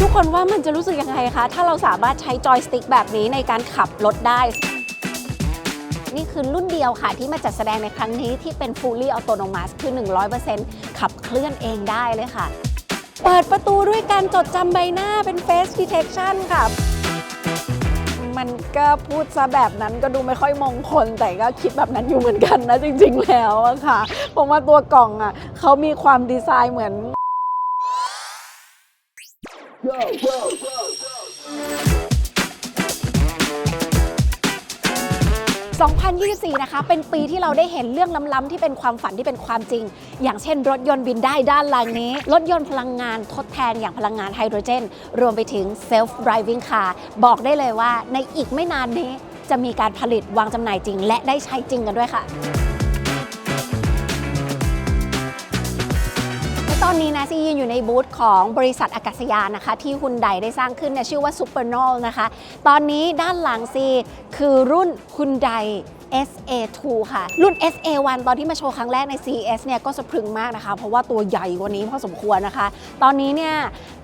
ทุกคนว่ามันจะรู้สึกยังไงคะ ถ้าเราสามารถใช้จอยสติ๊กแบบนี้ในการขับรถได้ นี่คือรุ่นเดียวค่ะที่มาจัดแสดงในครั้งนี้ที่เป็น fully autonomous คือ 100%ขับเคลื่อนเองได้เลยค่ะ เปิดประตูด้วยการจดจำใบหน้าเป็น face detection ค่ะมันก็พูดซะแบบนั้นก็ดูไม่ค่อยมงคล แต่ก็คิดแบบนั้นอยู่เหมือนกันนะจริงๆแล้วอะค่ะเพราะว่าตัวกล่องอะเขามีความดีไซน์เหมือน 2024 นะคะ เป็นปีที่เราได้เห็นเรื่องล้ำๆที่เป็นความฝันที่เป็นความจริง อย่างเช่น รถยนต์บินได้ด้านหลังนี้ รถยนต์พลังงานทดแทนอย่างพลังงานไฮโดรเจน รวมไปถึง self driving car บอกได้เลยว่าในอีกไม่นานนี้จะมีการผลิตวางจำหน่ายจริง และได้ใช้จริงกันด้วยค่ะ อนนี้นะซียืนอยู่ในบูธของบริษัทอากาศยานนะคะ ที่ฮุนไดได้สร้างขึ้นนะชื่อว่า Supernal นะคะ ตอนนี้ด้านหลังซีคือรุ่นฮุนได SA2 ค่ะ รุ่น SA1 ตอนที่มาโชว์ครั้งแรกใน CES เนี่ยก็สะพรึงมากนะคะ เพราะว่าตัวใหญ่กว่านี้พอสมควรนะคะ ตอนนี้เนี่ย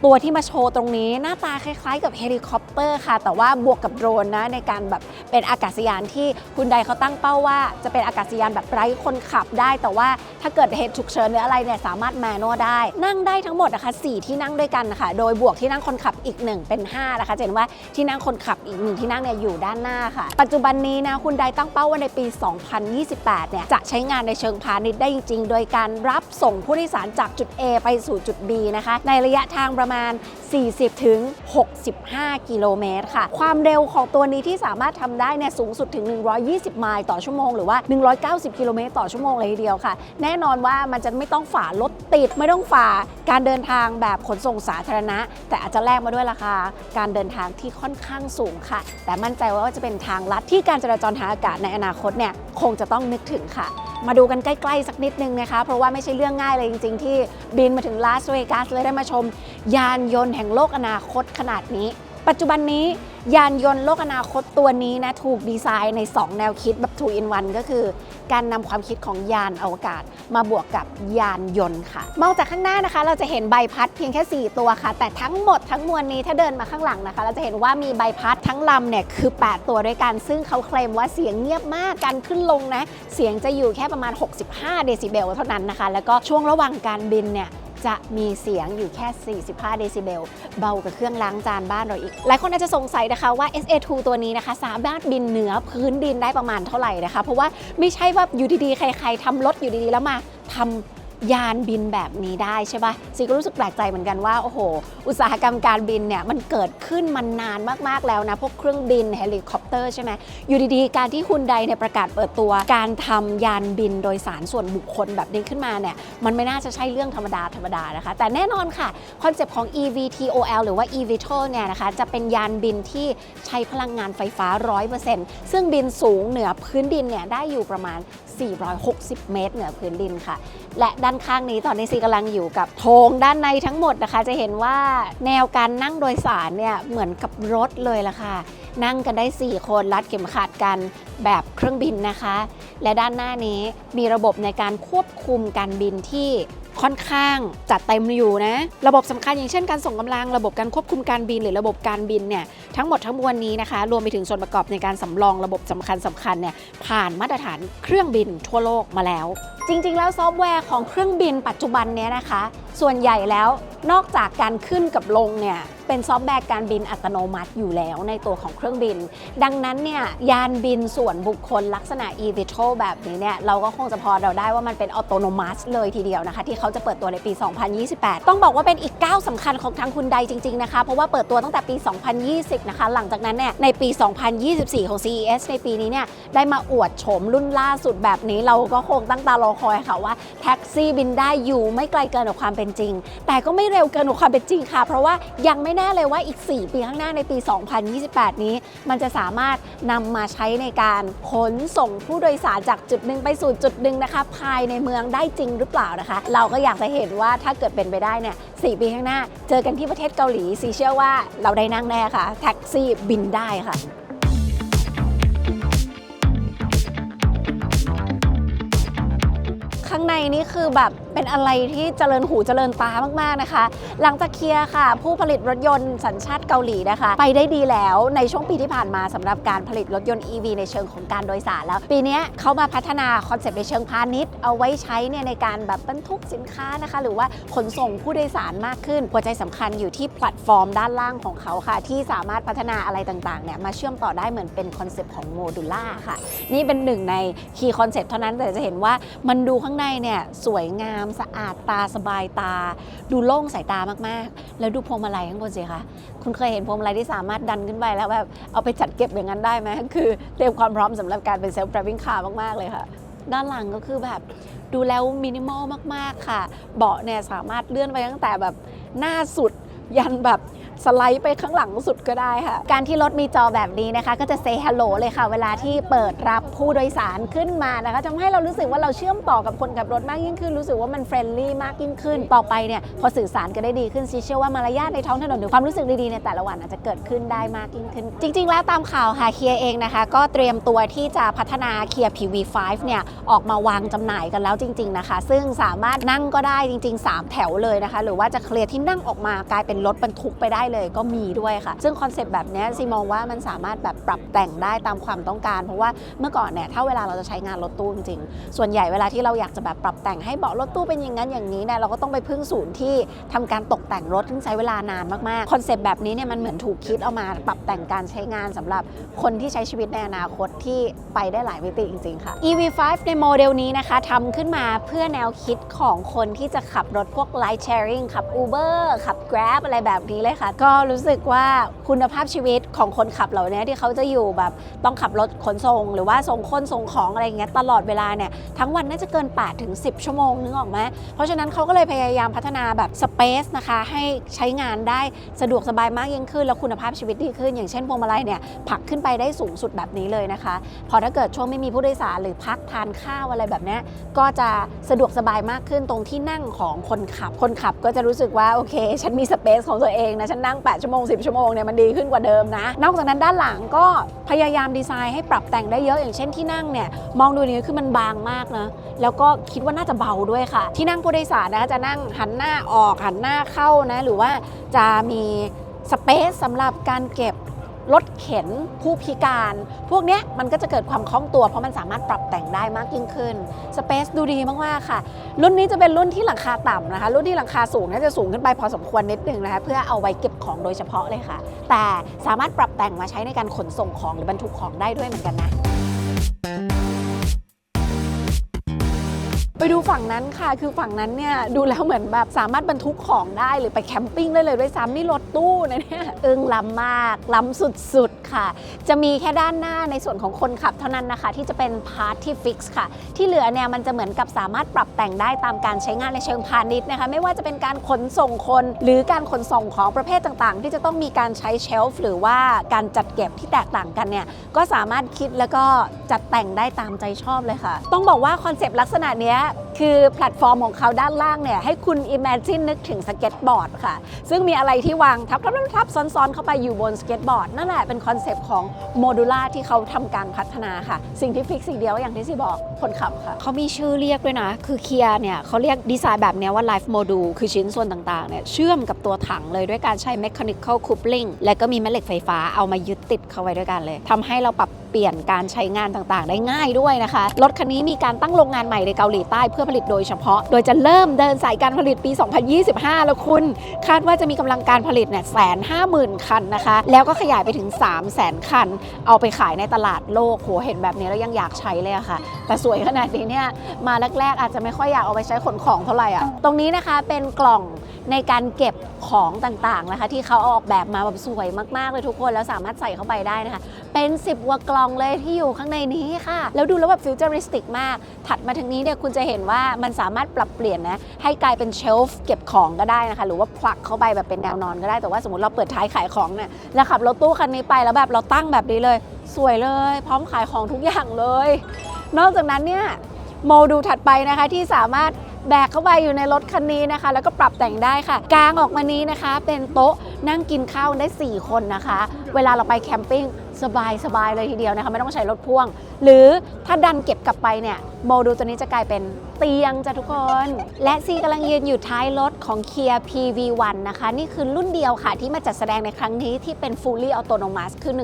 ตัวที่มาโชว์ตรงนี้หน้าตาคล้ายๆกับเฮลิคอปเตอร์ค่ะ แต่ว่าบวกกับโดรนนะในการแบบเป็นอากาศยานที่คุณไดเขาตั้งเป้าว่า จะเป็นอากาศยานแบบไร้คนขับได้ แต่ว่าถ้าเกิดเหตุฉุกเฉินหรืออะไรเนี่ยสามารถแมนนวลได้ นั่งได้ทั้งหมดนะคะ 4 ที่นั่งด้วยกันนะคะโดยบวกที่นั่งคนขับอีก 1 เป็น 5 นะคะเห็นว่าที่นั่งคนขับอีกหนึ่งที่นั่งเนี่ยอยู่ด้านหน้าค่ะ ปัจจุบันนี้นะคุณไดตั้งเป้าว่าในปี 2028 เนี่ยจะใช้งานในเชิงพาณิชย์ได้จริง ๆ โดยการรับส่งผู้โดยสารจากจุด A ไปสู่จุด B นะคะ ในระยะทางประมาณ 40 ถึง 65 กิโลเมตรค่ะ ความเร็วของตัวนี้ที่สามารถทำได้เนี่ยสูงสุดถึง 120 ไมล์ต่อชั่วโมง หรือว่า 190 กิโลเมตรต่อชั่วโมงเลยทีเดียวค่ะ แน่นอนว่ามันจะไม่ต้องฝ่ารถติด ไม่ต้องฝ่าการเดินทางแบบขนส่งสาธารณะ แต่อาจจะแลกมาด้วยราคาการเดินทางที่ค่อนข้างสูงค่ะ แต่มั่นใจว่าจะเป็นทางลัดที่การจราจรทางอากาศในอนาคตเนี่ยคงจะต้องนึกถึงค่ะ มาดูกันใกล้ๆสักนิดนึงนะคะ เพราะว่าไม่ใช่เรื่องง่ายเลยจริงๆ ที่บินมาถึงลาสเวกัสเลยได้มาชม ยานยนต์แห่งโลกอนาคตขนาดนี้ ปัจจุบันนี้ ยานยนต์โลกอนาคตตัวนี้นะถูกดีไซน์ใน 2 แนวคิดแบบ2 in 1ก็คือ การนำความคิดของยานอวกาศ มาบวกกับยานยนต์ค่ะ มองจากข้างหน้านะคะ เราจะเห็นใบพัดเพียงแค่ 4 ตัวค่ะ แต่ทั้งหมดทั้งมวลนี้ถ้าเดินมาข้างหลังนะคะ เราจะเห็นว่ามีใบพัดทั้งลำเนี่ยคือ 8 ตัวด้วยกัน ซึ่งเขาเคลมว่าเสียงเงียบมากการขึ้นลงนะเสียงจะอยู่แค่ประมาณ 65 เดซิเบลเท่านั้นนะคะ แล้วก็ช่วงระหว่างการบินเนี่ย จะมีเสียงอยู่แค่ 45 เดซิเบล เบากว่าเครื่องล้างจานบ้านเราอีก หลายคนอาจจะสงสัยนะคะว่า SA2 ตัวนี้นะคะ สามารถบินเหนือพื้นดินได้ประมาณเท่าไหร่นะคะ เพราะว่าไม่ใช่ว่าอยู่ดีๆ ใคร ๆทำรถอยู่ดีๆ แล้วมาทำ ยานบินแบบนี้ได้ใช่ปะซีก็รู้สึกแปลกใจเหมือนกันว่า โอ้โห อุตสาหกรรมการบินเนี่ย มันเกิดขึ้นมานานมากๆแล้วนะ พวกเครื่องบินเฮลิคอปเตอร์ใช่ไหมอยู่ดีๆ การที่คุณใดเนี่ยประกาศเปิดตัว การทำยานบินโดยสารส่วนบุคคลแบบนี้ขึ้นมาเนี่ย มันไม่น่าจะใช่เรื่องธรรมดาธรรมดานะคะ แต่แน่นอนค่ะ คอนเซปต์ของ eVTOL หรือว่า eVTOL เนี่ยนะคะจะเป็นยานบินที่ใช้พลังงานไฟฟ้า 100%ซึ่งบินสูงเหนือพื้นดินเนี่ยได้อยู่ประมาณ 460 เมตร เหนือพื้นดินค่ะ และด้านข้างนี้ตอนนี้ซีกำลังอยู่กับโถงด้านในทั้งหมดนะคะ จะเห็นว่าแนวการนั่งโดยสารเนี่ยเหมือนกับรถเลยล่ะค่ะนั่งกันได้ 4 คนรัดเข็มขัดกัน แบบเครื่องบินนะคะ และด้านหน้านี้มีระบบในการควบคุมการบินที่ค่อนข้างจัดเต็มอยู่นะ ระบบสำคัญอย่างเช่นการส่งกำลัง ระบบการควบคุมการบินหรือระบบการบินเนี่ยทั้งหมดทั้งมวลนี้นะคะ รวมไปถึงส่วนประกอบในการสำรองระบบสำคัญสคัญเนี่ยผ่านมาตรฐานเครื่องบินทั่วโลกมาแล้ว จริง ๆ แล้วซอฟต์แวร์ของเครื่องบินปัจจุบันเนี้ยนะคะ ส่วนใหญ่แล้วนอกจากการขึ้นกับลงเนี่ยเป็นซอฟต์แวร์การบินอัตโนมัติอยู่แล้วในตัวของเครื่องบิน ดังนั้นเนี่ยยานบินส่วนบุคคลลักษณะ eVTOL แบบนี้เนี่ย เราก็คงจะพอเราได้ว่ามันเป็นอัตโนมัติเลยทีเดียวนะคะ ที่เขาจะเปิดตัวในปี 2028 ต้องบอกว่าเป็นอีกก้าวสำคัญของทางคุณใดจริง ๆ นะคะ เพราะว่าเปิดตัวตั้งแต่ปี 2020 นะคะ หลังจากนั้นเนี่ยในปี 2024 ของ CES ในปีนี้เนี่ยได้มาอวดโฉมรุ่นล่าสุดแบบนี้เราก็คงตั้งตารอคอยค่ะว่าแท็กซี่บินได้อยู่ไม่ไกลเกินกว่าความเป็นจริง แต่ก็ไม่เร็วเกินกว่าความเป็นจริงค่ะ เพราะว่ายังไม่แน่เลยว่าอีก 4 ปีข้างหน้าในปี 2028 นี้ มันจะสามารถนำมาใช้ในการขนส่งผู้โดยสารจากจุดหนึ่งไปสู่จุดหนึ่งนะคะ ภายในเมืองได้จริงหรือเปล่านะคะ เราก็อยากจะเห็นว่าถ้าเกิดเป็นไปได้เนี่ยสปีข้างหน้า เจอกันที่ประเทศเกาหลีซีเชื่อว่าเราได้นั่งแน่ค่ะ แท็กซี่บินได้ค่ะ ข้างในนี่คือแบบเป็นอะไรที่เจริญหูเจริญตามากๆนะคะ หลังจากเคลียร์ค่ะ ผู้ผลิตรถยนต์สัญชาติเกาหลีนะคะ ไปได้ดีแล้วในช่วงปีที่ผ่านมาสำหรับการผลิตรถยนต์ EV ในเชิงของการโดยสารแล้ว ปีนี้เขามาพัฒนาคอนเซปต์ในเชิงพาณิชย์ เอาไว้ใช้เนี่ยในการแบบบรรทุกสินค้านะคะ หรือว่าขนส่งผู้โดยสารมากขึ้นหัวใจสำคัญอยู่ที่แพลตฟอร์มด้านล่างของเขาค่ะ ที่สามารถพัฒนาอะไรต่างๆเนี่ยมาเชื่อมต่อได้เหมือนเป็นคอนเซปต์ของโมดูล่าค่ะ นี่เป็นหนึ่งในคีย์คอนเซปต์เท่านั้นแต่จะเห็นว่ามันดูข้างในเนี่ยสวยงามสะอาดตาสบายตา ดูโล่งสายตามากๆ แล้วดูพวงมาลัยข้างบนสิคะคุณเคยเห็นพวงมาลัยที่สามารถดันขึ้นไปแล้วแบบเอาไปจัดเก็บอย่างนั้นได้ไหมคือเตรียมความพร้อมสำหรับการเป็นเซลฟ์ driving car มากๆเลยค่ะ ด้านหลังก็คือแบบดูแล้วมินิมอลมากๆค่ะ เบาะเนี่ยสามารถเลื่อนไปตั้งแต่แบบหน้าสุดยันแบบ สไลด์ไปข้างหลังสุดก็ได้ค่ะ การที่รถมีจอแบบนี้นะคะ ก็จะเซฮัลโหลเลยค่ะ เวลาที่เปิดรับผู้โดยสารขึ้นมานะคะทำให้เรารู้สึกว่าเราเชื่อมต่อกับคนขับรถมากยิ่งขึ้น รู้สึกว่ามันเฟรนลี่มากยิ่งขึ้น ต่อไปเนี่ยพอสื่อสารกันได้ดีขึ้นซีเชื่อว่ามารยาทในท้องถนนหรือความรู้สึกดีๆในแต่ละวันอาจจะเกิดขึ้นได้มากยิ่งขึ้น จริง ๆ แล้วตามข่าวค่ะเคียเองนะคะ ก็เตรียมตัวที่จะพัฒนาเคีย PV5 เนี่ยออกมาวางจำหน่ายกันแล้วจริง ๆนะคะ ซึ่งสามารถนั่งก็ได้จริง ๆ 3 แถวเลยนะคะ หรือว่าจะเคลียร์ที่นั่งออกมากลายเป็นรถบรรทุกไปได้เลยก็มีด้วยค่ะ ซึ่งคอนเซปต์แบบนี้ซีมองว่ามันสามารถแบบปรับแต่งได้ตามความต้องการ เพราะว่าเมื่อก่อนเนี่ยถ้าเวลาเราจะใช้งานรถตู้จริงๆ ส่วนใหญ่เวลาที่เราอยากจะแบบปรับแต่งให้เบาะรถตู้เป็นอย่างนั้นอย่างนี้เนี่ยเราก็ต้องไปพึ่งศูนย์ที่ทำการตกแต่งรถซึ่งใช้เวลานานมากๆคอนเซปต์แบบนี้เนี่ยมันเหมือนถูกคิดเอามาปรับแต่งการใช้งานสำหรับคนที่ใช้ชีวิตในอนาคตที่ไปได้หลายมิติจริงๆค่ะ EV5 ในโมเดลนี้นะคะทำขึ้นมาเพื่อแนวคิดของคนที่จะขับรถพวก Ride Sharing ขับ Uber ขับ Grab อะไรแบบนี้เลยค่ะก็รู้สึกว่าคุณภาพชีวิตของคนขับเหล่านี้ที่เขาจะอยู่แบบต้องขับรถขนส่ง หรือว่าส่งคนส่งของอะไรอย่างเงี้ยตลอดเวลาเนี่ยทั้งวันน่าจะเกิน8ถึง 10 ชั่วโมงนึกออกไหมเพราะฉะนั้นเขาก็เลยพยายามพัฒนาแบบสเปซนะคะให้ใช้งานได้สะดวกสบายมากยิ่งขึ้น แล้วคุณภาพชีวิตดีขึ้น อย่างเช่นพวงมาลัยเนี่ยผักขึ้นไปได้สูงสุดแบบนี้เลยนะคะ พอถ้าเกิดช่วงไม่มีผู้โดยสารหรือพักทานข้าวอะไรแบบนี้ก็จะสะดวกสบายมากขึ้นตรงที่นั่งของคนขับคนขับก็จะรู้สึกว่าโอเค ฉันมีสเปซของตัวเองนะฉันนั่ง 8 ชั่วโมง 10 ชั่วโมงเนี่ยมันดีขึ้นกว่าเดิมนะ นอกจากนั้นด้านหลังก็พยายามดีไซน์ให้ปรับแต่งได้เยอะอย่างเช่นที่นั่งเนี่ยมองดูนี่คือมันบางมากนะแล้วก็คิดว่าน่าจะเบาด้วยค่ะ ที่นั่งผู้โดยสารนะคะจะนั่งหันหน้าออกหันหน้าเข้านะหรือว่าจะมีสเปซสำหรับการเก็บ รถเข็นผู้พิการ พวกเนี้ยมันก็จะเกิดความคล่องตัว เพราะมันสามารถปรับแต่งได้มากยิ่งขึ้นสเปซดูดีมากๆค่ะ รุ่นนี้จะเป็นรุ่นที่หลังคาต่ำนะคะ รุ่นที่หลังคาสูงน่าจะสูงขึ้นไปพอสมควรนิดนึงนะคะเพื่อเอาไว้เก็บของโดยเฉพาะเลยค่ะ แต่สามารถปรับแต่งมาใช้ในการขนส่งของหรือบรรทุกของได้ด้วยเหมือนกันนะ ไปดูฝั่งนั้นค่ะ คือฝั่งนั้นเนี่ยดูแล้วเหมือนแบบสามารถบรรทุกของได้หรือไปแคมปิ้งได้เลยด้วยซ้ำนี่รถตู้นะเนี่ยอึ้งล้ำมาก ล้ำสุดๆค่ะ จะมีแค่ด้านหน้าในส่วนของคนขับเท่านั้นนะคะ ที่จะเป็นพาร์ทที่ฟิกซ์ค่ะ ที่เหลือเนี่ยมันจะเหมือนกับสามารถปรับแต่งได้ตามการใช้งานในเชิงพาณิชย์นะคะ ไม่ว่าจะเป็นการขนส่งคน หรือการขนส่งของประเภทต่างๆ ที่จะต้องมีการใช้เชลฟ์หรือว่าการจัดเก็บที่แตกต่างกันเนี่ยก็สามารถคิดแล้วก็จัดแต่งได้ตามใจชอบเลยค่ะ ต้องบอกว่าคอนเซปต์ลักษณะเนี้ยคือแพลตฟอร์มของเขาด้านล่างเนี่ยให้คุณ Imagine นึกถึงสเก็ตบอร์ดค่ะ ซึ่งมีอะไรที่วางทับทับทับทับซ้อนๆ เข้าไปอยู่บนสเก็ตบอร์ดนั่นแหละเป็นคอนเซปต์ของโมดูล่าที่เขาทำการพัฒนาค่ะ สิ่งที่ฟิกสิ่งเดียวอย่างที่ซีบอกคนขับค่ะเขามีชื่อเรียกด้วยนะ คือเคียเนี่ยเขาเรียกดีไซน์แบบนี้ว่า Life Module คือชิ้นส่วนต่างๆเนี่ยเชื่อมกับตัวถังเลยด้วยการใช้ Mechanical Coupling และก็มีแม่เหล็กไฟฟ้าเอามายึดติดเข้าไว้ด้วยกันเลยทำให้เราปรับเปลี่ยนการใช้งานต่างๆ ได้ง่ายด้วยนะคะรถคันนี้มีการตั้งโรงงานใหม่ในเกาหลีใต้เพื่อผลิตโดยเฉพาะ โดยจะเริ่มเดินสายการผลิตปี 2025 แล้วคุณ คาดว่าจะมีกำลังการผลิตเนี่ยแสนห้าหมื่นคันนะคะ แล้วก็ขยายไปถึง 3 0 0แสนคัน เอาไปขายในตลาดโลกโหเห็นแบบนี้แล้วยังอยากใช้เลยอะค่ะ แต่สวยขนาดนี้เนี่ยมาแรกๆ อาจจะไม่ค่อยอยากเอาไปใช้ขนของเท่าไหร่อะตรงนี้นะคะเป็นกล่องในการเก็บของต่างๆนะคะ ที่เขาเอาออกแบบมาแบบสวยมากๆเลยทุกคนแล้วสามารถใส่เข้าไปได้นะคะ เป็น 10กว่ากล่องเลยที่อยู่ข้างในนี้ค่ะ แล้วดูแล้วแบบฟิวเจอริสติกมาก ถัดมาทางนี้เนี่ยคุณจะเห็นว่ามันสามารถปรับเปลี่ยนนะให้กลายเป็นเชลฟ์เก็บของก็ได้นะคะ หรือว่าผลักเข้าไปแบบเป็นแนวนอนก็ได้แต่ว่าสมมติเราเปิดท้ายขายของเนี่ยแล้วขับรถตู้คันนี้ไปแล้วแบบเราตั้งแบบนี้เลย สวยเลย พร้อมขายของทุกอย่างเลย นอกจากนั้นเนี่ยโมดูลถัดไปนะคะที่สามารถ แบกเข้าไปอยู่ในรถคันนี้นะคะ แล้วก็ปรับแต่งได้ค่ะกลางออกมานี้นะคะ เป็นโต๊ะนั่งกินข้าวได้ 4 คนนะคะ เวลาเราไปแคมปิ้ง สบายสบายเลยทีเดียวนะคะไม่ต้องใช้รถพ่วง หรือถ้าดันเก็บกลับไปเนี่ยโมดูลตัวนี้จะกลายเป็นเตียงจ้ะทุกคน และซีกำลังยืนอยู่ท้ายรถของ Kia PV1 นะคะ นี่คือรุ่นเดียวค่ะที่มาจัดแสดงในครั้งนี้ที่เป็น fully autonomous คือ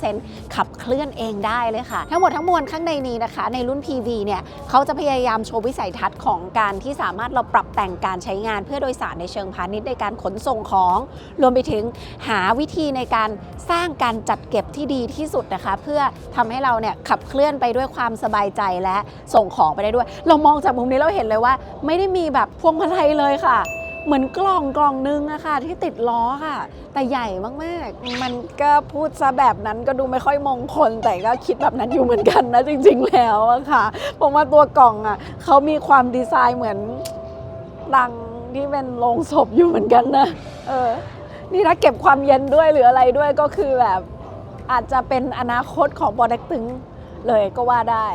100%ขับเคลื่อนเองได้เลยค่ะ ทั้งหมดทั้งมวลข้างในนี้นะคะ ในรุ่น PV เนี่ยเขาจะพยายามโชว์วิสัยทัศน์ของการที่สามารถเราปรับแต่งการใช้งานเพื่อโดยสารในเชิงพาณิชย์ในการขนส่งของ รวมไปถึงหาวิธีในการสร้างการจัดเก็บที่ดีที่สุดนะคะ เพื่อทำให้เราเนี่ยขับเคลื่อนไปด้วยความสบายใจและส่งของไปได้ด้วย เรามองจากมุมนี้เราเห็นเลยว่า ไม่ได้มีแบบพวงมาลัยเลยค่ะ เหมือนกล่องกล่องนึงอะค่ะ ที่ติดล้อค่ะ แต่ใหญ่มากๆ มันก็พูดซะแบบนั้นก็ดูไม่ค่อยมงคลแต่ก็คิดแบบนั้นอยู่เหมือนกันนะจริง ๆ แล้วอะค่ะผมว่าตัวกล่องอะเขามีความดีไซน์เหมือนดังที่เป็นโลงศพอยู่เหมือนกันนะเออนี่ถ้าเก็บความเย็นด้วยหรืออะไรด้วยก็คือแบบ อาจจะเป็นอนาคตของบอเด็กตึงเลยก็ว่าได้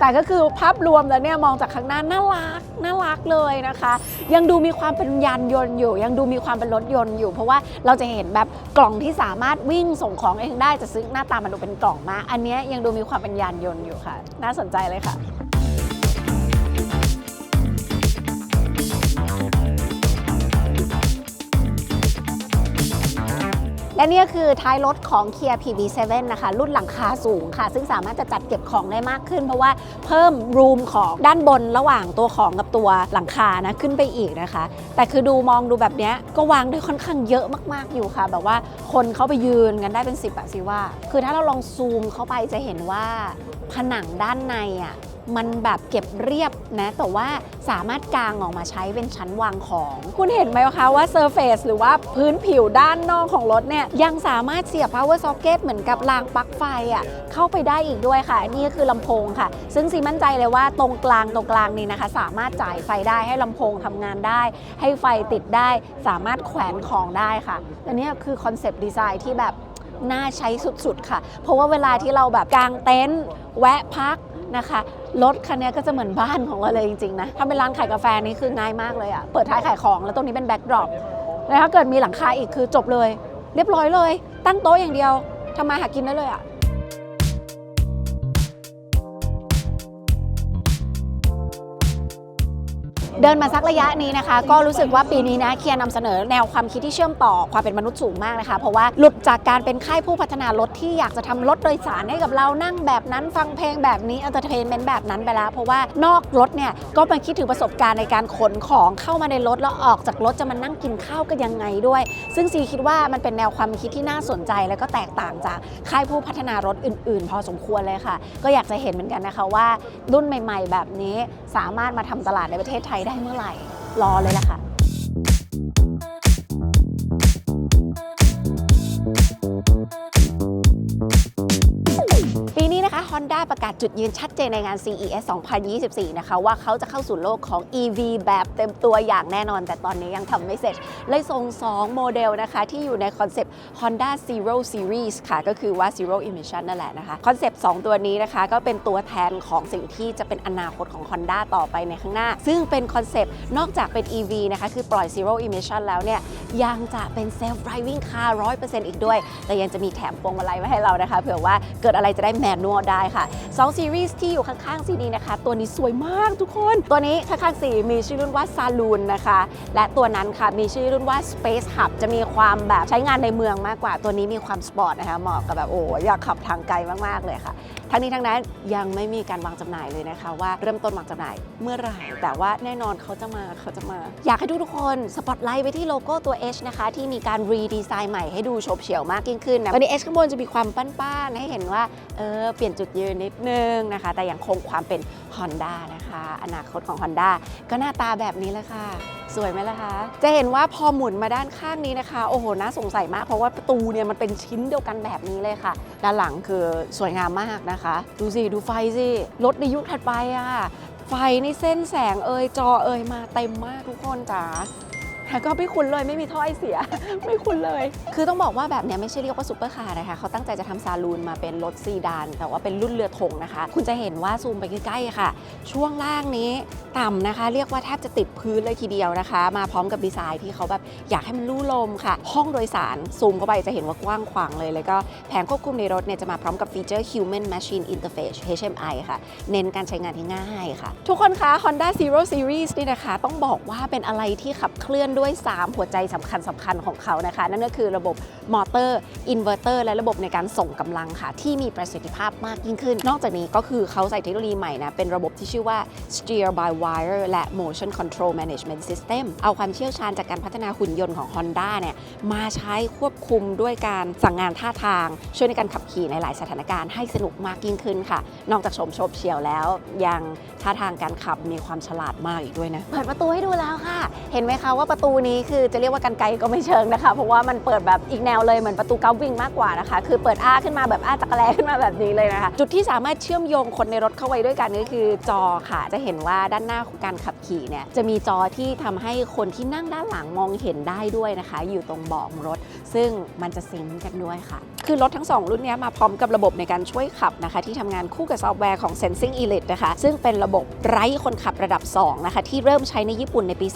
แต่ก็คือภาพรวมแล้วเนี่ยมองจากข้างหน้าน่ารักน่ารักเลยนะคะ ยังดูมีความเป็นยานยนต์อยู่ ยังดูมีความเป็นรถยนต์อยู่ เพราะว่าเราจะเห็นแบบกล่องที่สามารถวิ่งส่งของเองได้จะซึ้งหน้าตามันดูเป็นกล่องมากอันนี้ยังดูมีความเป็นยานยนต์อยู่ค่ะ น่าสนใจเลยค่ะ และนี่ก็คือท้ายรถของ Kia PV7 นะคะ รุ่นหลังคาสูงค่ะ ซึ่งสามารถจะจัดเก็บของได้มากขึ้น เพราะว่าเพิ่มรูมของด้านบนระหว่างตัวของกับตัวหลังคานะขึ้นไปอีกนะคะ แต่คือดูมองดูแบบนี้ก็วางได้ค่อนข้างเยอะมาก ๆอยู่ค่ะ แบบว่าคนเขาไปยืนกันได้เป็น 10อะสิว่า คือถ้าเราลองซูมเข้าไปจะเห็นว่าผนังด้านในอะ มันแบบเก็บเรียบนะ แต่ว่าสามารถกางออกมาใช้เป็นชั้นวางของ คุณเห็นไหมคะว่าเซอร์เฟซหรือว่าพื้นผิวด้านนอกของรถเนี่ย ยังสามารถเสียบ power socket เหมือนกับรางปลั๊กไฟอะเข้าไปได้อีกด้วยค่ะ นี่ก็คือลำโพงค่ะ ซึ่งซีมั่นใจเลยว่าตรงกลางตรงกลางนี้นะคะ สามารถจ่ายไฟได้ให้ลำโพงทำงานได้ ให้ไฟติดได้ สามารถแขวนของได้ค่ะอันนี้คือคอนเซปต์ดีไซน์ที่แบบน่าใช้สุดๆค่ะ เพราะว่าเวลาที่เราแบบกางเต็นท์แวะพักนะคะ รถคันนี้ก็จะเหมือนบ้านของเราเลยจริงๆนะถ้าเป็นร้านขายกาแฟนี่คือง่ายมากเลยอะเปิดท้ายขายของแล้วตรงนี้เป็นแบ็กดรอปแล้วถ้าเกิดมีหลังคาอีกคือจบเลย เรียบร้อยเลย ตั้งโต๊ะอย่างเดียวทำมาหากินได้เลยอะ ดินมาสักระยะนี้นะคะ ก็รู้สึกว่าปีนี้นะเคียร์นำเสนอแนวความคิดที่เชื่อมต่อความเป็นมนุษย์สูงมากนะคะ เพราะว่าหลุดจากการเป็นค่ายผู้พัฒนารถที่อยากจะทำรถโดยสารให้กับเรานั่งแบบนั้นฟังเพลงแบบนี้อันเตอร์เทนเมนต์แบบนั้นไปแล้วเพราะว่านอกรถเนี่ยก็มาคิดถึงประสบการณ์ในการขนของเข้ามาในรถแล้วออกจากรถจะมานั่งกินข้าวกันยังไงด้วย ซึ่งซีคิดว่ามันเป็นแนวความคิดที่น่าสนใจ แล้วก็แตกต่างจากค่ายผู้พัฒนารถอื่น ๆ พอสมควรเลยค่ะ ก็อยากจะเห็นเหมือนกันนะคะว่า รุ่นใหม่ ๆ แบบนี้สามารถมาทำตลาดในประเทศไทยได้เมื่อไหร่รอเลยล่ะค่ะ Honda ประกาศจุดยืนชัดเจนในงาน CES 2024 นะคะ ว่าเขาจะเข้าสู่โลกของ EV แบบเต็มตัวอย่างแน่นอน แต่ตอนนี้ยังทำไม่เสร็จ เลยส่ง 2 โมเดลนะคะ ที่อยู่ในคอนเซปต์ Honda Zero Series ค่ะ ก็คือว่า Zero Emission นั่นแหละนะคะ คอนเซปต์ 2 ตัวนี้นะคะ ก็เป็นตัวแทนของสิ่งที่จะเป็นอนาคตของ Honda ต่อไปในข้างหน้า ซึ่งเป็นคอนเซปต์นอกจากเป็น EV นะคะ คือปล่อย Zero Emission แล้วเนี่ยยังจะเป็น Self Driving Car 100%อีกด้วย แต่ยังจะมีแถมพวงมาลัยไว้ให้เรานะคะเผื่อว่าเกิดอะไรจะได้แมนนวลได้ค่ะ2 Series ที่อยู่ข้างๆซีนี้นะคะ ตัวนี้สวยมากทุกคน ตัวนี้ข้างๆสีมีชื่อรุ่นว่า Saloon นะคะ และตัวนั้นค่ะมีชื่อรุ่นว่า Space Hub จะมีความแบบใช้งานในเมืองมากกว่า ตัวนี้มีความสปอร์ตนะคะเหมาะกับแบบโอ้อยากขับทางไกลมากๆเลยค่ะทั้งนี้ทั้งนั้นยังไม่มีการวางจำหน่ายเลยนะคะ ว่าเริ่มต้นวางจำหน่ายเมื่อไหร่แต่ว่าแน่นอนเขาจะมาเขาจะมา อยากให้ทุกๆคนสปอตไลท์ไปที่โลโก้ตัว H นะคะ ที่มีการรีดีไซน์ใหม่ให้ดูโฉบเฉี่ยวมากยิ่งขึ้นนะตัวนี้ H ข้างบนจะมีความป้านๆให้เห็นว่าเออเปลี่ยนจุดยืนนิดนึงนะคะ แต่ยังคงความเป็น Honda นะคะ อนาคตของ Honda ก็หน้าตาแบบนี้เลยค่ะ สวยไหมล่ะคะ จะเห็นว่าพอหมุนมาด้านข้างนี้นะคะ โอ้โหน่าสงสัยมากเพราะว่าประตูเนี่ยมันเป็นชิ้นเดียวกันแบบนี้เลยค่ะ ด้านหลังคือสวยงามมากนะคะ ดูสิ ดูไฟสิรถในยุคถัดไปอะไฟในเส้นแสงเอยจอเอยมาเต็มมากทุกคนจ๋า แล้วก็ไม่คุ้นเลยไม่มีท่อไอเสีย ไม่คุ้นเลย คือต้องบอกว่าแบบเนี้ยไม่ใช่เรียกว่าซูเปอร์คาร์นะคะ เขาตั้งใจจะทำซาลูนมาเป็นรถซีดาน แต่ว่าเป็นรุ่นเรือธงนะคะ คุณจะเห็นว่าซูมไปใกล้ๆค่ะ ช่วงล่างนี้ต่ำนะคะ เรียกว่าแทบจะติดพื้นเลยทีเดียวนะคะ มาพร้อมกับดีไซน์ที่เขาแบบอยากให้มันลู่ลมค่ะ ห้องโดยสารซูมเข้าไปจะเห็นว่ากว้างขวางเลย แล้วก็แผงควบคุมในรถเนี่ยจะมาพร้อมกับฟีเจอร์ Human Machine Interface HMI ค่ะ เน้นการใช้งานที่ง่ายค่ะ ทุกคนคะ Honda Zero Series นี่นะคะ ต้องบอกว่าเป็นอะไรที่ขับเคลื่อนด้วย 3 หัวใจสำคัญสำคัญของเขานะคะ นั่นก็คือระบบมอเตอร์ อินเวอร์เตอร์ และระบบในการส่งกำลังค่ะ ที่มีประสิทธิภาพมากยิ่งขึ้น นอกจากนี้ก็คือเขาใส่เทคโนโลยีใหม่นะ เป็นระบบที่ชื่อว่า Steer by Wire และ Motion Control Management System เอาความเชี่ยวชาญจากการพัฒนาหุ่นยนต์ของ Honda เนี่ยมาใช้ควบคุมด้วยการสั่งงานท่าทาง ช่วยในการขับขี่ในหลายสถานการณ์ให้สนุกมากยิ่งขึ้นค่ะ นอกจากชมโฉบเฉียวแล้ว ยังท่าทางการขับมีความฉลาดมากอีกด้วยนะเปิดประตูให้ดูแล้วค่ะ เห็นไหมคะว่าประตูนี้คือจะเรียกว่ากันไกลก็ไม่เชิงนะคะ เพราะว่ามันเปิดแบบอีกแนวเลยเหมือนประตูกาวิ่งมากกว่านะคะ คือเปิดอ้าขึ้นมาแบบอ้าจักรแลขึ้นมาแบบนี้เลยนะคะ จุดที่สามารถเชื่อมโยงคนในรถเข้าไว้ด้วยกันก็คือจอค่ะ จะเห็นว่าด้านหน้าของการขับขี่เนี่ยจะมีจอที่ทำให้คนที่นั่งด้านหลังมองเห็นได้ด้วยนะคะ อยู่ตรงเบาะของรถ ซึ่งมันจะซิงก์กันด้วยค่ะ คือรถทั้ง 2 รุ่นนี้มาพร้อมกับระบบในการช่วยขับนะคะ ที่ทำงานคู่กับซอฟต์แวร์ของ Sensing Elite นะคะ ซึ่งเป็นระบบไร้คนขับระดับ2นะคะที่เริ่มใช้ในญี่ปุ่นในปี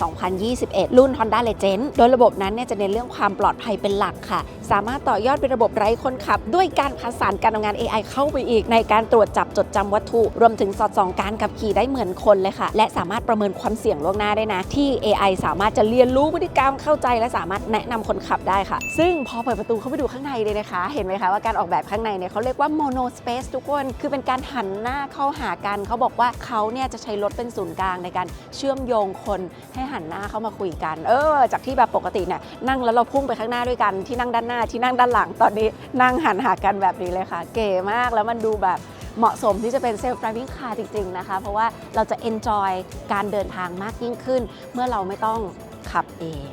2021 รุ่น Honda Legend โดยระบบนั้นเนี่ยจะเน้นเรื่องความปลอดภัยเป็นหลักค่ะ สามารถต่อยอดเป็นระบบไร้คนขับ ด้วยการผสานการทำงาน AI เข้าไปอีก ในการตรวจจับจดจำวัตถุ รวมถึงสอดส่องการขับขี่ได้เหมือนคนเลยค่ะ และสามารถประเมินความเสี่ยงล่วงหน้าได้นะ ที่ AI สามารถจะเรียนรู้พฤติกรรมเข้าใจ และสามารถแนะนำคนขับได้ค่ะ ซึ่งพอเปิดประตูเข้าไปดูข้างในเลยนะคะ เห็นไหมคะว่าการออกแบบข้างในเนี่ยเขาเรียกว่า mono space ทุกคน คือเป็นการหันหน้าเข้าหากันเขาบอกว่าเขาเนี่ยจะใช้รถเป็นศูนย์กลางในการเชื่อมโยงคนให้หันหน้าเข้ามาคุยกันเออ จากที่แบบปกติเนี่ยนั่งแล้วเราพุ่งไปข้างหน้าด้วยกันที่นั่งด้านหน้าที่นั่งด้านหลังตอนนี้นั่งหันหากันแบบนี้เลยค่ะ เก๋มากแล้วมันดูแบบเหมาะสมที่จะเป็นเซลฟ์ driving car จริง ๆ นะคะ เพราะว่าเราจะเอนจอยการเดินทางมากยิ่งขึ้น เมื่อเราไม่ต้องขับเอง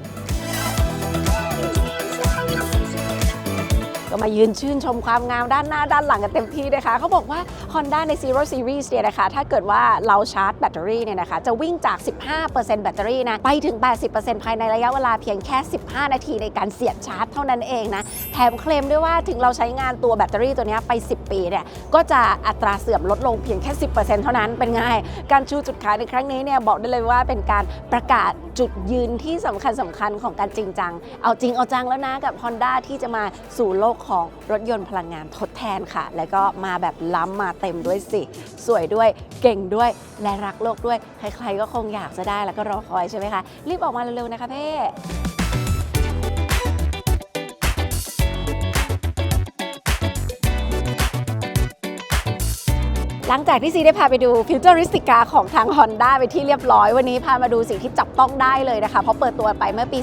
ก็มายืนชื่นชมความงามด้านหน้าด้านหลังกันเต็มที่นะคะเขาบอกว่า Honda ใน Zero Series เนี่ยนะคะ ถ้าเกิดว่าเราชาร์จแบตเตอรี่เนี่ยนะคะ จะวิ่งจาก 15%แบตเตอรี่นะ ไปถึง 80%ภายในระยะเวลาเพียงแค่ 15 นาทีในการเสียบชาร์จเท่านั้นเองนะ แถมเคลมด้วยว่าถึงเราใช้งานตัวแบตเตอรี่ตัวนี้ไป 10 ปีเนี่ยก็จะอัตราเสื่อมลดลงเพียงแค่ 10%เท่านั้นเป็นไงการชูจุดขายในครั้งนี้เนี่ยบอกได้เลยว่าเป็นการประกาศจุดยืนที่สำคัญสำคัญของการจริงจัง เอาจริงเอาจังแล้วนะกับ Honda ที่จะมาสู่โลกของรถยนต์พลังงานทดแทนค่ะ แล้วก็มาแบบล้ำมาเต็มด้วยสิ สวยด้วยเก่งด้วยและรักโลกด้วย ใครๆก็คงอยากจะได้แล้วก็รอคอยใช่ไหมคะ รีบออกมาเร็วๆนะคะเพ่ หลังจากที่ซีได้พาไปดูฟิวเจอริสติกาของทาง Honda ไปที่เรียบร้อย วันนี้พามาดูสิ่งที่จับต้องได้เลยนะคะ เพราะเปิดตัวไปเมื่อปี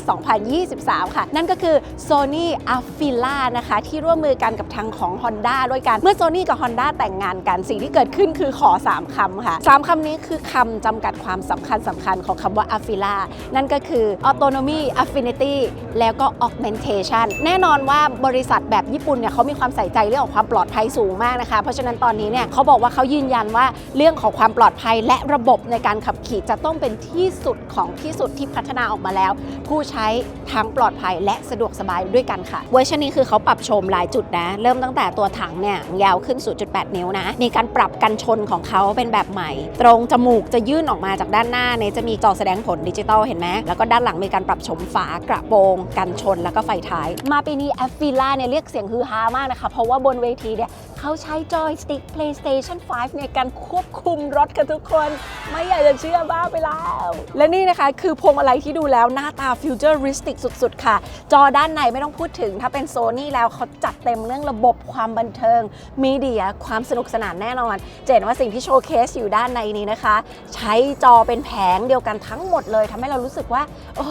2023 ค่ะ นั่นก็คือ Sony a f i l a นะคะ ที่ร่วมมือกันกับทางของ Honda ด้วยกัน เมื่อ Sony กับ Honda แต่งงานกัน สิ่งที่เกิดขึ้นคือขอ 3คำค่ะ 3คำนี้คือคำจำกัดความสำคัญสำคัญของคำว่า a f i l a นั่นก็คือ Autonomy Affinity แล้วก็ Augmentation แน่นอนว่าบริษัทแบบญี่ปุ่นเนี่ยเขามีความใส่ใจเรื่องของความปลอดภัยสูงมากนะคะ เพราะฉะนั้นตอนนี้เนี่ยเขาบอกว่าเขายืนยันว่าเรื่องของความปลอดภัยและระบบในการขับขี่จะต้องเป็นที่สุดของที่สุดที่พัฒนาออกมาแล้ว ผู้ใช้ทั้งปลอดภัยและสะดวกสบายด้วยกันค่ะ เวอร์ชันนี้คือเขาปรับโฉมหลายจุดนะ เริ่มตั้งแต่ตัวถังเนี่ยยาวขึ้น 0.8 นิ้วนะมีการปรับกันชนของเขาเป็นแบบใหม่ ตรงจมูกจะยื่นออกมาจากด้านหน้าเนี่ยจะมีจอแสดงผลดิจิตอลเห็นไหมแล้วก็ด้านหลังมีการปรับโฉมฝากระโปรงกันชนแล้วก็ไฟท้าย มาปีนี้แอฟฟิล่าเนี่ยเรียกเสียงฮือฮามากนะคะ เพราะว่าบนเวทีเนี่ยเขาใช้จอยสติ๊ก PlayStation 5ในการควบคุมรถค่ะทุกคน ไม่อยากจะเชื่อบ้าไปแล้ว และนี่นะคะคือพวงมาลัยที่ดูแล้วหน้าตาฟิวเจอริสติกสุดๆ ค่ะ จอด้านในไม่ต้องพูดถึง ถ้าเป็นโซนี่แล้วเขาจัดเต็มเรื่องระบบความบันเทิง มีเดีย ความสนุกสนานแน่นอน เจนว่าสิ่งที่โชว์เคสอยู่ด้านในนี้นะคะ ใช้จอเป็นแผงเดียวกันทั้งหมดเลยทำให้เรารู้สึกว่าโอ้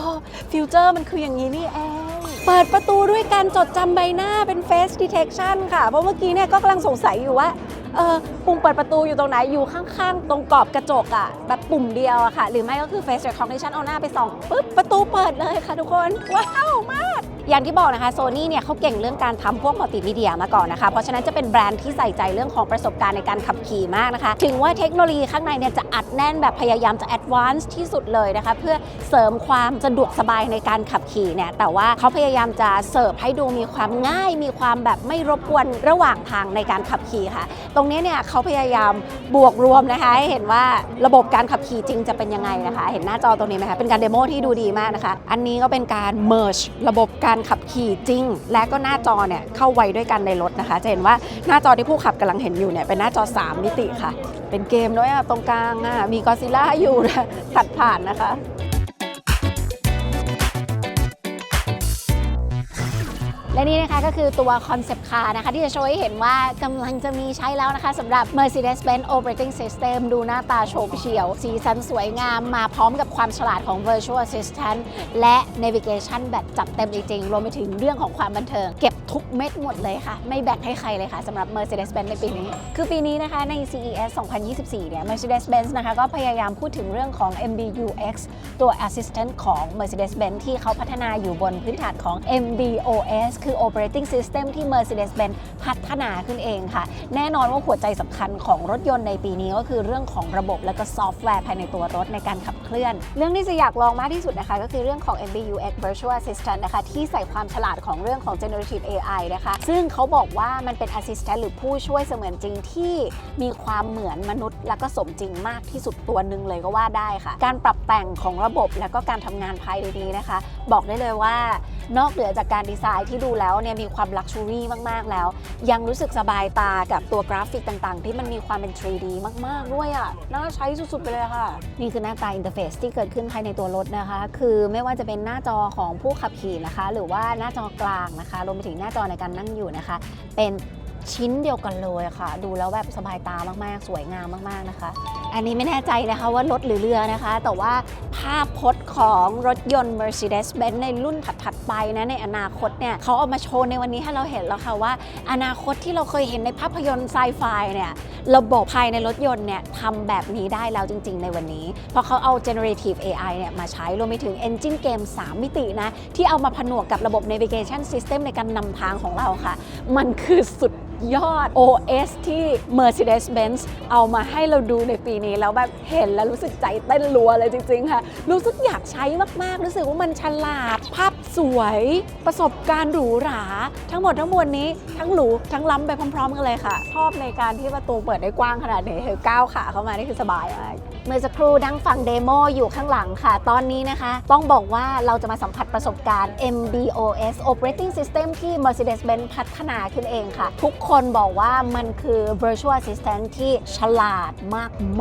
ฟิวเจอร์มันคืออย่างนี้นี่เองเปิดประตูด้วยการจดจำใบหน้าเป็น Face Detection ค่ะ เพราะเมื่อกี้เนี่ยก็กำลังสงสัยอยู่ว่า เออปุ่มเปิดประตูอยู่ตรงไหนอยู่ข้างๆ ตรงกรอบกระจกอะแบบปุ่มเดียวอะค่ะ หรือไม่ก็คือ face recognition เอาหน้าไปส่องปุ๊บประตูเปิดเลยค่ะทุกคน ว้าวมาก อย่างที่บอกนะคะโซนี่เนี่ยเขาเก่งเรื่องการทำพวกมัลติมีเดียมาก่อนนะคะ เพราะฉะนั้นจะเป็นแบรนด์ที่ใส่ใจเรื่องของประสบการณ์ในการขับขี่มากนะคะ ถึงว่าเทคโนโลยีข้างในเนี่ยจะอัดแน่นแบบพยายามจะแอดวานซ์ที่สุดเลยนะคะ เพื่อเสริมความสะดวกสบายในการขับขี่เนี่ยแต่ว่าเขาพยายามจะเสิร์ฟให้ดูมีความง่าย มีความแบบไม่รบกวนระหว่างทางในการขับขี่ค่ะตรงงนี้เนี่ยเขาพยายามบวกรวมนะคะให้เห็นว่าระบบการขับขี่จริงจะเป็นยังไงนะคะ เห็นหน้าจอตรงนี้ไหมคะเป็นการเดโมที่ดูดีมากนะคะ อันนี้ก็เป็นการ merge ระบบการขับขี่จริง และก็หน้าจอเนี่ยเข้าไว้ด้วยกันในรถนะคะ จะเห็นว่าหน้าจอที่ผู้ขับกำลังเห็นอยู่เนี่ยเป็นหน้าจอ 3 มิติค่ะ เป็นเกมด้วยอะตรงกลางอะมีกอซิล่าอยู่นะตัดผ่านนะคะ และนี่นะคะก็คือตัวคอนเซปต์คาร์นะคะ ที่จะโชว์ให้เห็นว่ากำลังจะมีใช้แล้วนะคะสำหรับ Mercedes-Benz Operating System ดูหน้าตาโฉบเฉี่ยว สีสันสวยงามมาพร้อมกับความฉลาดของ Virtual Assistant และ Navigation แบบจัดเต็มจริงๆ รวมไปถึงเรื่องของความบันเทิง เก็บทุกเม็ดหมดเลยค่ะ ไม่แบ่งให้ใครเลยค่ะสำหรับ Mercedes-Benz ในปีนี้ คือปีนี้นะคะใน CES 2024 เนี่ย Mercedes-Benz นะคะก็พยายามพูดถึงเรื่องของ MBUX ตัว Assistant ของ Mercedes-Benz ที่เขาพัฒนาอยู่บนพื้นฐานของ MBOS คือ Operating System ที่ Mercedes-Benz พัฒนาขึ้นเองค่ะ แน่นอนว่าหัวใจสำคัญของรถยนต์ในปีนี้ก็คือเรื่องของระบบและก็ซอฟต์แวร์ภายในตัวรถในการขับเคลื่อน เรื่องที่จะอยากลองมากที่สุดนะคะ ก็คือเรื่องของ MBUX Virtual Assistant นะคะ ที่ใส่ความฉลาดของเรื่องของ Generative AI นะคะ ซึ่งเขาบอกว่ามันเป็น Assistant หรือผู้ช่วยเสมือนจริงที่มีความเหมือนมนุษย์ และก็สมจริงมากที่สุดตัวหนึ่งเลยก็ว่าได้ค่ะ การปรับแต่งของระบบและก็การทำงานภายในนี้นะคะ บอกได้เลยว่านอกเหนือจากการดีไซน์ที่ดูแล้วเนี่ยมีความลักชัวรี่มาก ๆ แล้ว ยังรู้สึกสบายตากับตัวกราฟิกต่างๆ ที่มันมีความเป็น 3D มาก ๆ ด้วยอะ น่าใช้สุด ๆ ไปเลยค่ะ นี่คือหน้าตาอินเทอร์เฟซที่เกิดขึ้นภายในตัวรถนะคะ คือไม่ว่าจะเป็นหน้าจอของผู้ขับขี่นะคะ หรือว่าหน้าจอกลางนะคะรวมไปถึงหน้าจอในการนั่งอยู่นะคะ เป็นชิ้นเดียวกันเลยค่ะ ดูแล้วแบบสบายตามากๆ สวยงามมากๆนะคะ อันนี้ไม่แน่ใจนะคะว่ารถหรือเรือนะคะ แต่ว่าภาพพจน์ของรถยนต์ Mercedes-Benz ในรุ่นถัด ๆ ไปนะ ในอนาคตเนี่ยเขาเอามาโชว์ในวันนี้ให้เราเห็นแล้วค่ะว่า อนาคตที่เราเคยเห็นในภาพยนตร์ไซไฟเนี่ยระบบภายในรถยนต์เนี่ยทำแบบนี้ได้แล้วจริง ๆ ในวันนี้ เพราะเขาเอา generative AI เนี่ยมาใช้รวมไปถึง engine game 3 มิตินะ ที่เอามาผนวกกับระบบ navigation system ในการนำทางของเราค่ะ มันคือสุด ยอด OS ที่ Mercedes-Benz เอามาให้เราดูในปีนี้ แล้วแบบเห็นแล้วรู้สึกใจเต้นรัวเลยจริง ๆ ค่ะ รู้สึกอยากใช้มาก ๆ รู้สึกว่ามันฉลาด ภาพสวย ประสบการณ์หรูหรา ทั้งหมดทั้งมวลนี้ทั้งหรู ทั้งล้ำไปพร้อม ๆ กันเลยค่ะ ชอบในการที่ประตูเปิดได้กว้างขนาดนี้เธอก้าวขาเข้ามานี่คือสบายมาก เมื่อสักครู่นั่งฟังเดโมอยู่ข้างหลังค่ะ ตอนนี้นะคะ ต้องบอกว่าเราจะมาสัมผัสประสบการณ์ MBOS Operating System ที่ Mercedes-Benz พัฒนาขึ้นเองค่ะ ทุกคนบอกว่ามันคือ Virtual Assistant ที่ฉลาด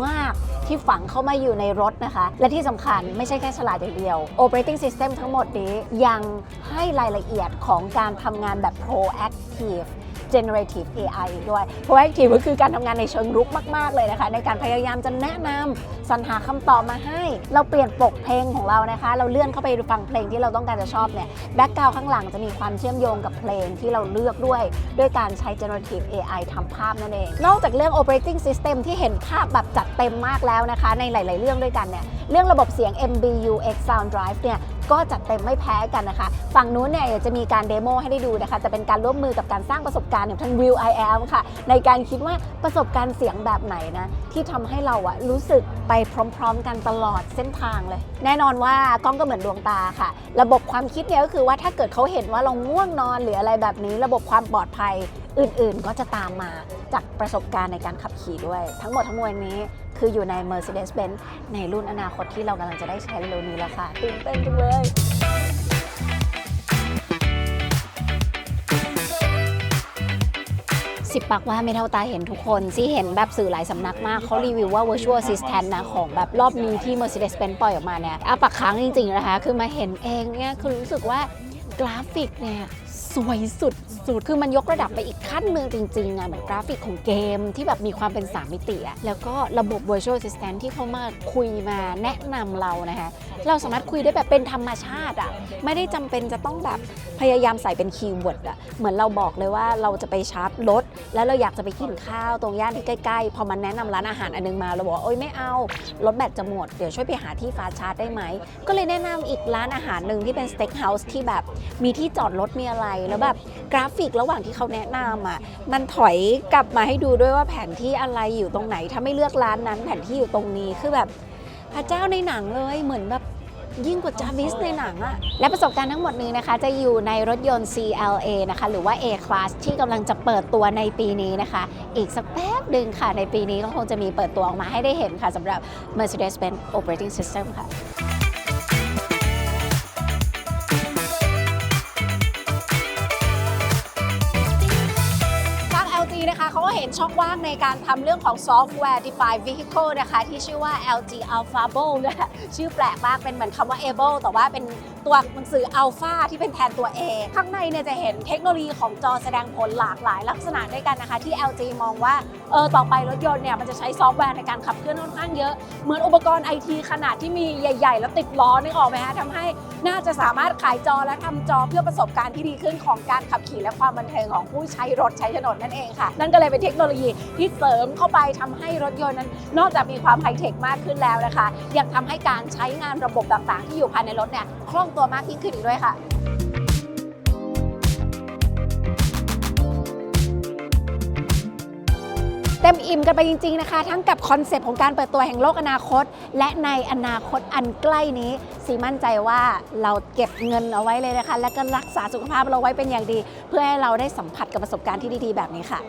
มากๆ ที่ฝังเข้ามาอยู่ในรถนะคะ และที่สำคัญไม่ใช่แค่ฉลาดอย่างเดียว Operating System ทั้งหมดนี้ยังให้รายละเอียดของการทำงานแบบ proactive generative AI อีกด้วย proactive ก็คือการทำงานในเชิงรุกมาก ๆ เลยนะคะ ในการพยายามจะแนะนำสรรหาคำตอบมาให้ เราเปลี่ยนปกเพลงของเรานะคะ เราเลื่อนเข้าไปฟังเพลงที่เราต้องการจะชอบเนี่ยแบ็กกราวข้างหลังจะมีความเชื่อมโยงกับเพลงที่เราเลือกด้วย ด้วยการใช้ generative AI ทำภาพนั่นเอง นอกจากเรื่อง operating system ที่เห็นภาพแบบจัดเต็มมากแล้วนะคะ ในหลาย ๆ เรื่องด้วยกันเนี่ยเรื่องระบบเสียง MBUX Sound Drive เนี่ย ก็จัดเต็มไม่แพ้กันนะคะ ฝั่งนู้นเนี่ยจะมีการเดโมให้ได้ดูนะคะ จะเป็นการร่วมมือกับการสร้างประสบการณ์อย่างทาง Will I Am ค่ะ ในการคิดว่าประสบการณ์เสียงแบบไหนนะที่ทำให้เราอะรู้สึกไปพร้อมๆ กันตลอดเส้นทางเลย แน่นอนว่ากล้องก็เหมือนดวงตาค่ะ ระบบความคิดเนี่ยก็คือว่าถ้าเกิดเขาเห็นว่าเราง่วงนอนหรืออะไรแบบนี้ ระบบความปลอดภัยอื่นๆ ก็จะตามมาจากประสบการณ์ในการขับขี่ด้วย ทั้งหมดทั้งมวลนี้คืออยู่ใน Mercedes-Benz ในรุ่นอนาคตที่เรากำลังจะได้ใช้เร็วนี้แล้วค่ะตื่นเต้นจังเลยสิบปากว่าไม่เท่าตาเห็นทุกคนซี่เห็นแบบสื่อหลายสำนักมากเขารีวิวว่า virtual assistant นะ ของแบบรอบนี้ที่ Mercedes-Benz ปล่อยออกมาเนี่ยอาปากค้างจริงๆนะคะ คือมาเห็นเองเนี่ยคือรู้สึกว่ากราฟิกเนี่ย สวยสุดสุดคือมันยกระดับไปอีกขั้นหนึ่งจริงๆอะเหมือนกราฟิกของเกมที่แบบมีความเป็น 3 มิติอะแล้วก็ระบบ virtual assistant ที่เขามาคุยมาแนะนำเรานะคะเราสามารถคุยได้แบบเป็นธรรมชาติอะไม่ได้จำเป็นจะต้องแบบพยายามใส่เป็นคีย์เวิร์ดอะเหมือนเราบอกเลยว่าเราจะไปชาร์จรถ แล้วเราอยากจะไปกินข้าวตรงย่านที่ใกล้ๆ พอมันแนะนำร้านอาหารอันนึงมาเราบอกว่าโอ๊ยไม่เอารถแบตจะหมดเดี๋ยวช่วยไปหาที่ฟาชาร์จได้ไหมก็เลยแนะนำอีกร้านอาหารหนึ่งที่เป็นสเต็กเฮาส์ที่แบบมีที่จอดรถมีอะไรแล้วแบบกราฟิกระหว่างที่เขาแนะนำอะมันถอยกลับมาให้ดูด้วยว่าแผนที่อะไรอยู่ตรงไหน ถ้าไม่เลือกร้านนั้น แผนที่อยู่ตรงนี้คือแบบพระเจ้าในหนังเลยเหมือนแบบยิ่งกว่าจาวิสในหนังอะและประสบการณ์ทั้งหมดนี้นะคะ จะอยู่ในรถยนต์ CLA นะคะ หรือว่า A Class ที่กำลังจะเปิดตัวในปีนี้นะคะ อีกสักแป๊บหนึ่งค่ะ ในปีนี้ก็คงจะมีเปิดตัวออกมาให้ได้เห็นค่ะสำหรับ Mercedes-Benz Operating System ค่ะ ช่องว่างในการทำเรื่องของ Software Defined Vehicle นะคะ ที่ชื่อว่า LG AlphaBo นะคะชื่อแปลกมากเป็นเหมือนคำว่า able แต่ว่าเป็นตัวหนังสือ Alpha ที่เป็นแทนตัว A ข้างในเนี่ยจะเห็นเทคโนโลยีของจอแสดงผลหลากหลายลักษณะด้วยกันนะคะ ที่ LG มองว่าเออต่อไปรถยนต์เนี่ยมันจะใช้ซอฟต์แวร์ในการขับเคลื่อนค่อนข้างเยอะ เหมือนอุปกรณ์ไอทีขนาดที่มีใหญ่ ๆ แล้วติดล้อนึกออกไหมฮะทำให้น่าจะสามารถขายจอและทำจอเพื่อประสบการณ์ที่ดีขึ้นของการขับขี่และความบันเทิงของผู้ใช้รถใช้ถนนนั่นเองค่ะนั่นก็เลยเป็นเทคโนโลยีที่เสริมเข้าไปทำให้รถยนต์นั้น นอกจากมีความไฮเทคมากขึ้นแล้วนะคะ ยังทำให้การใช้งานระบบต่างๆ ที่อยู่ภายในรถเนี่ยคล่องตัวมากยิ่งขึ้นอีกด้วยค่ะเต็มอิ่มกันไปจริง ๆ นะคะ ทั้งกับคอนเซปต์ของการเปิดตัวแห่งโลกอนาคต และในอนาคตอันใกล้นี้ สีมั่นใจว่าเราเก็บเงินเอาไว้เลยนะคะ และก็รักษาสุขภาพเราไว้เป็นอย่างดี เพื่อให้เราได้สัมผัสกับประสบการณ์ที่ดี ๆ แบบนี้ค่ะ